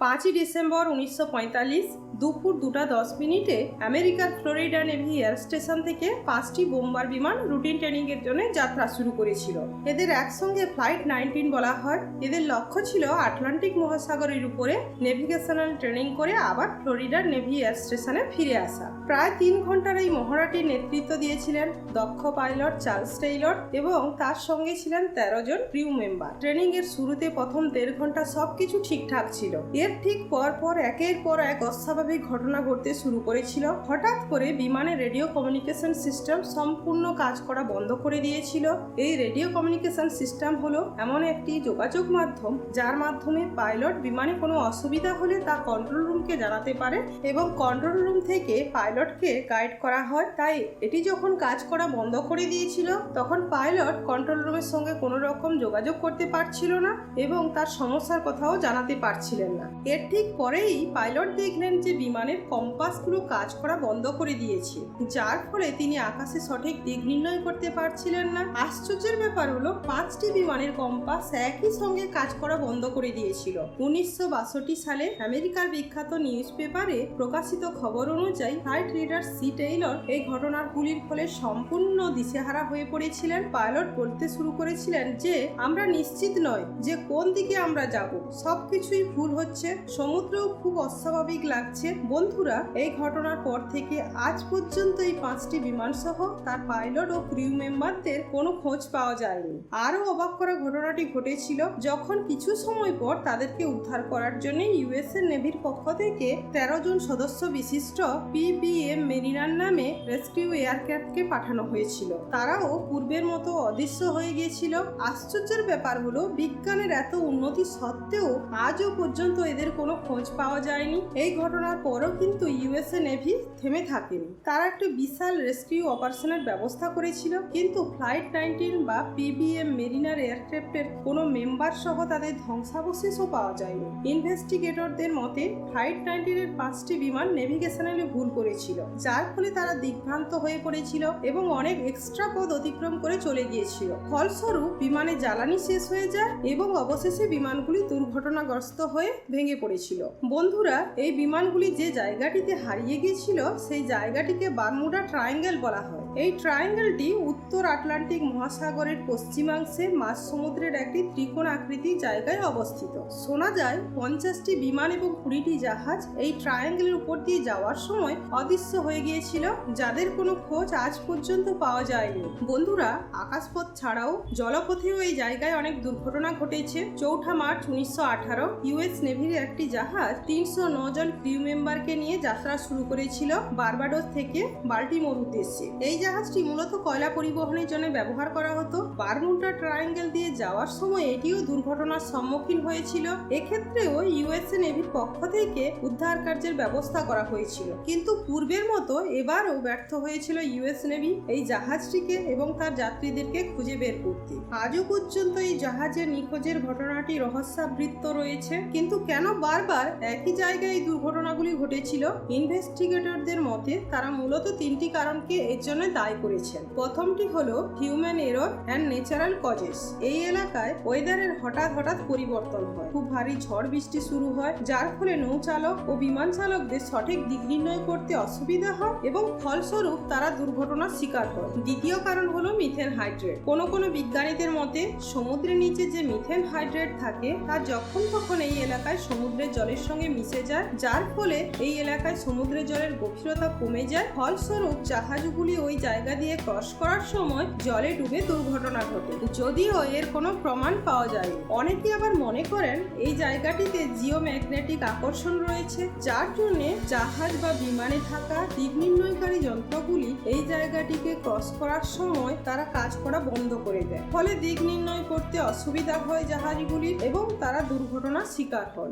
পাঁচই ডিসেম্বর উনিশশো পঁয়তাল্লিশ, দুপুর দুটা দশ মিনিটে আমেরিকার ফ্লোরিডা নেভি এয়ার স্টেশন থেকে পাঁচটি বোম্বার বিমান রুটিন ট্রেনিংয়ের জন্য যাত্রা শুরু করেছিল। এদের একসঙ্গে ফ্লাইট নাইনটিন বলা হয়। এদের লক্ষ্য ছিল আটলান্টিক মহাসাগরের উপরে নেভিগেশনাল ট্রেনিং করে আবার ফ্লোরিডার নেভি এয়ার স্টেশনে ফিরে আসা। প্রায় তিন ঘণ্টার এই মহড়াটির নেতৃত্ব দিয়েছিলেন দক্ষ পাইলট চার্লস টেইলর এবং তার সঙ্গে ছিলেন তেরো জন ক্রিউ মেম্বার। ট্রেনিং এর শুরুতে প্রথম দেড় ঘণ্টা সবকিছু ঠিকঠাক ছিল। এর ঠিক পর পর একের পর এক অস্বাভাবিক ঘটনা ঘটতে শুরু করেছিল। হঠাৎ করে বিমানের রেডিও কমিউনিকেশন সিস্টেম সম্পূর্ণ কাজ করা বন্ধ করে দিয়েছিল। এই রেডিও কমিউনিকেশন সিস্টেম হলো এমন একটি যোগাযোগ মাধ্যম, যার মাধ্যমে পাইলট বিমানে কোনো অসুবিধা হলে তা কন্ট্রোল রুমকে জানাতে পারে এবং কন্ট্রোল রুম থেকে পাইলটকে গাইড করা হয়। তাই এটি যখন কাজ করা বন্ধ করে দিয়েছিল, তখন পাইলট কন্ট্রোল রুমের সঙ্গে কোনো রকম যোগাযোগ করতে পারছিল না এবং তার সমস্যার কথাও জানাতে পারছিলেন না। এর ঠিক পরেই পাইলট দেখলেন যে বিমানের কম্পাসগুলো কাজ করা বন্ধ করে দিয়েছে, যার ফলে তিনি আকাশে সঠিক দিক নির্ণয় করতে পারছিলেন না। আশ্চর্যের ব্যাপার হলো, পাঁচটি বিমানের কম্পাস একই সঙ্গে কাজ করা বন্ধ করে দিয়েছিল। উনিশশো বাষট্টি সালে আমেরিকার বিখ্যাত নিউজ পেপারে প্রকাশিত খবর অনুযায়ী ফ্লাইট লিডার সি টেইলর এই ঘটনার গুলির ফলে সম্পূর্ণ দিশেহারা হয়ে পড়েছিলেন। পাইলট বলতে শুরু করেছিলেন যে, আমরা নিশ্চিত নয় যে কোন দিকে আমরা যাব। সবকিছুই ভুল হচ্ছে সমুদ্রেও খুব অস্বাভাবিক লাগছে। বন্ধুরা, এই ঘটনার পর থেকে আজ পর্যন্ত এই পাঁচটি বিমান সহ তার পাইলট ও ক্রিউ মেম্বারদের কোনো খোঁজ পাওয়া যায়নি। আরও অবাক করা ঘটনাটি ঘটেছিল যখন কিছু সময় পর তাদেরকে উদ্ধার করার জন্য ইউএসএ নেভির পক্ষ থেকে তেরো জন সদস্য বিশিষ্ট পিবিএম মেরিনার নামে রেস্কিউ এয়ারক্রাফটকে পাঠানো হয়েছিল। তারাও পূর্বের মতো অদৃশ্য হয়ে গিয়েছিল। আশ্চর্যের ব্যাপার হলো, বিজ্ঞানের এত উন্নতি সত্ত্বেও আজও পর্যন্ত এদের কোনো খোঁজ পাওয়া যায়নি। এই ঘটনার পরও কিন্তু ইউএসএ নেভি থেমে থাকেনি। তারা একটা বিশাল রেস্কিউ অপারেশনের ব্যবস্থা করেছিল, কিন্তু ফ্লাইট নাইনটিন বা পিবিএম মেরিনার এয়ারক্রাফটের কোনো মেম্বার সহ তাদের ধ্বংসাবশেষও পাওয়া যায়নি। ইনভেস্টিগেটরদের মতে, ফ্লাইট নাইনটিনের পাঁচটি বিমান নেভিগেশনালি ভুল করেছিল, যার ফলে তারা দিগ্ভ্রান্ত হয়ে পড়েছিল এবং অনেক এক্সট্রা পদ অতিক্রম করে চলে গিয়েছিল। ফলস্বরূপ, বিমানে জ্বালানি শেষ হয়ে যায় এবং অবশেষে বিমানগুলি দুর্ঘটনাগ্রস্ত হয়ে ভেঙে পড়েছিল। বন্ধুরা এই বিমানগুলি যে জায়গাটিতে হারিয়ে গিয়েছিল সেই জায়গাটিকে বারমুডা ট্রায়াঙ্গেল বলা হয়। এই ট্রায়াঙ্গেলটি উত্তর আটলান্টিক মহাসাগরের পশ্চিমাংশে মাঝ সমুদ্রের একটি ত্রিকোণ আকৃতির জায়গায় অবস্থিত। শোনা যায়, পঞ্চাশটি বিমান এবং কুড়িটি জাহাজ এই ট্রায়াঙ্গেলের উপর দিয়ে যাওয়ার সময় অদৃশ্য হয়ে গিয়েছিল, যাদের কোনো খোঁজ আজ পর্যন্ত পাওয়া যায়নি। বন্ধুরা, আকাশপথ ছাড়াও জলপথেও এই জায়গায় অনেক দুর্ঘটনা ঘটেছে। চৌঠা মার্চ উনিশশো আঠারো ইউএস নেভির একটি জাহাজ তিনশো জন ক্রিউ মেম্বারকে নিয়ে যাত্রা শুরু করেছিল বারবাডোস থেকে বাল্টিমোর উদ্দেশ্যে। এই জাহাজটি মূলত কয়লা পরিবহনের জন্য ব্যবহার করা হতো। বারমুডা ট্রায়াঙ্গেল দিয়ে যাওয়ার সময় এটিও দুর্ঘটনার সম্মুখীন হয়েছিল। এক্ষেত্রেও ইউএসএ নেভির পক্ষ থেকে উদ্ধার কার্যের ব্যবস্থা করা হয়েছিল। কিন্তু পূর্বের মতো এবারও ব্যর্থ হয়েছিল ইউএস নেভি এই জাহাজটিকে এবং তার যাত্রীদেরকে খুঁজে বের করতে। আজও পর্যন্ত এই জাহাজের নিখোঁজের ঘটনাটি রহস্যাবৃত্ত রয়েছে। কিন্তু কেন বারবার একই জায়গায় এই দুর্ঘটনাগুলি ঘটেছিল? ইনভেস্টিগেটরদের মতে তারা মূলত তিনটি কারণকে এর জন্য দায়ী করেছেন। প্রথমটি হলো human error and natural causes এই এলাকায় ওয়েদারের হঠাৎ হঠাৎ পরিবর্তন হয়। খুব ভারী ঝড় বৃষ্টি শুরু হয়, যার ফলে নৌচালক ও বিমান চালকদের সঠিক দিক নির্ণয় করতে অসুবিধা হয় এবং ফলস্বরূপ তারা দুর্ঘটনার শিকার হয়। দ্বিতীয় কারণ হলো মিথেন হাইড্রেট কোনো কোনো বিজ্ঞানীদের মতে, সমুদ্রের নিচে যে মিথেন হাইড্রেট থাকে, তা যখন তখন এই এলাকায় সমুদ্রের জলের সঙ্গে মিশে যায়, যার ফলে এই এলাকায় সমুদ্রের জলের গভীরতা কমে যায়। ফলস্বরূপ জাহাজগুলি ওই জায়গা দিয়ে ক্রস করার সময় জলে ডুবে দুর্ঘটনা ঘটে। যদিও এর কোনো প্রমাণ পাওয়া যায় অনেকে আবার মনে করেন এই জায়গাটিতে জিও ম্যাগনেটিক আকর্ষণ রয়েছে, যার জন্য জাহাজ বা বিমানে থাকা দিক নির্ণয়কারী যন্ত্রগুলি এই জায়গাটিকে ক্রস করার সময় তারা কাজ করা বন্ধ করে দেয়। ফলে দিক নির্ণয় করতে অসুবিধা হয় জাহাজগুলির এবং তারা দুর্ঘটনার শিকার হন।